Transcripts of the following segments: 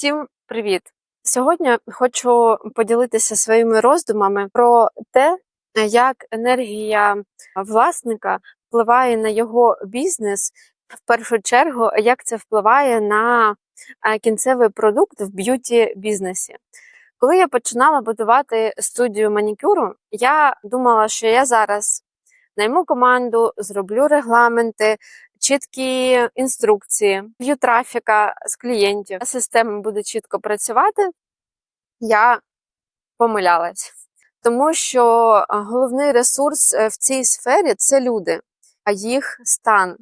Всім привіт! Сьогодні хочу поділитися своїми роздумами про те, як енергія власника впливає на його бізнес. В першу чергу, як це впливає на е, кінцевий продукт в б'юті бізнесі. Коли я починала будувати студію манікюру, я думала, що я зараз найму команду, зроблю регламенти, чіткі інструкції, б'ю трафіка з клієнтів, система буде чітко працювати. Я помилялась, тому що головний ресурс е, в цій сфері це люди, а їх стан.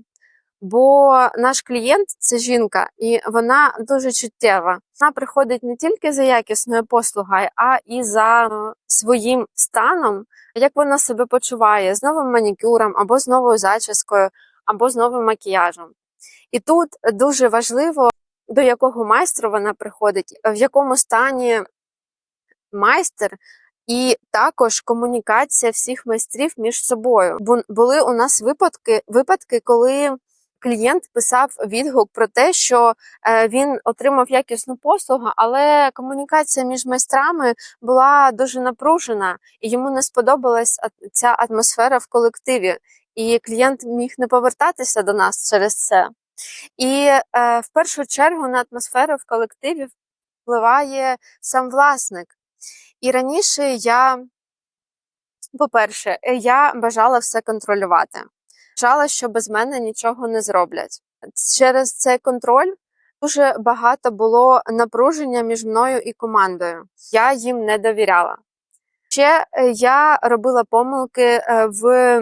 Бо наш клієнт це жінка, і вона дуже чуттєва. Вона приходить не тільки за якісною послугою, а і за е, своїм станом, як вона себе почуває з новим манікюром, або з новою зачіскою, або з новим макіяжем. І тут дуже важливо, до якого майстру вона приходить, в якому стані майстер, і також комунікація всіх майстрів між собою. Бу- були у нас випадки, випадки, коли клієнт писав відгук про те, що е, він отримав якісну послугу, але комунікація між майстрами була дуже напружена, і йому не сподобалась ця атмосфера в колективі. І клієнт міг не повертатися до нас через це. І е, в першу чергу на атмосферу в колективі впливає сам власник. І раніше я, по-перше, е, я бажала все контролювати. Бажала, що без мене нічого не зроблять. Через цей контроль дуже багато було напруження між мною і командою. Я їм не довіряла. Ще е, я робила помилки е, в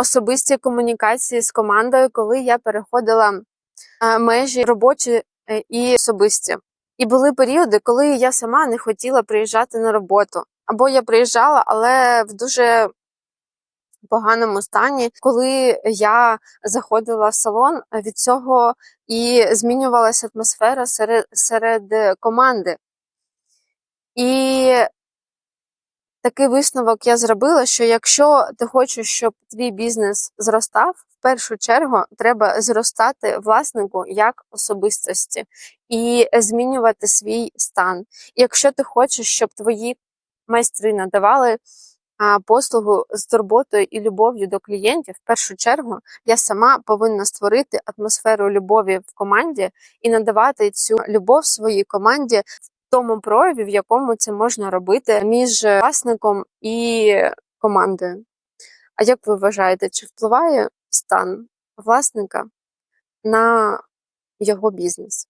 особистій комунікації з командою, коли я переходила е, межі робочі е, і особисті. І були періоди, коли я сама не хотіла приїжджати на роботу. Або я приїжджала, але в дуже поганому стані, коли я заходила в салон, від цього і змінювалася атмосфера серед, серед команди. І такий висновок я зробила, що якщо ти хочеш, щоб твій бізнес зростав, в першу чергу треба зростати власнику як особистості і змінювати свій стан. Якщо ти хочеш, щоб твої майстри надавали послугу з турботою і любов'ю до клієнтів, в першу чергу я сама повинна створити атмосферу любові в команді і надавати цю любов своїй команді тому прояві, в якому це можна робити між власником і командою. А як ви вважаєте, чи впливає стан власника на його бізнес?